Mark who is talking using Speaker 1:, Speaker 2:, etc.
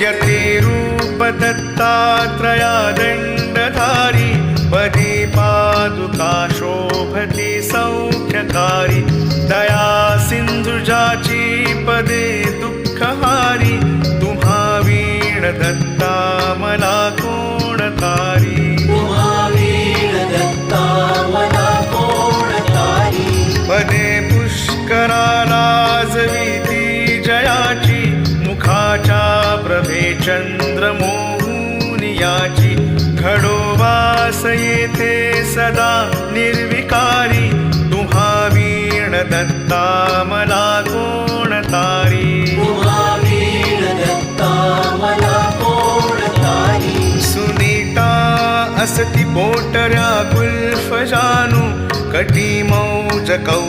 Speaker 1: यतिरूपदत्तात्रया दण्डधारी पदे पादुका शोभति सौख्यकारी दया सिन्धुजाची पदे दुःखहारी तुम्हा दत्ता मला कोण तारी
Speaker 2: महावीर दत्ता मला कोण तारी
Speaker 1: पदे पुष्कराला प्रभे चंद्रमोहून याची खडोवास येथे सदा निर्विकारी तुम्हा वीण
Speaker 2: दत्ता मला कोण तारी?
Speaker 1: सुनीता असती पोटऱ्या गुल्फ जानू कटी मौज कौ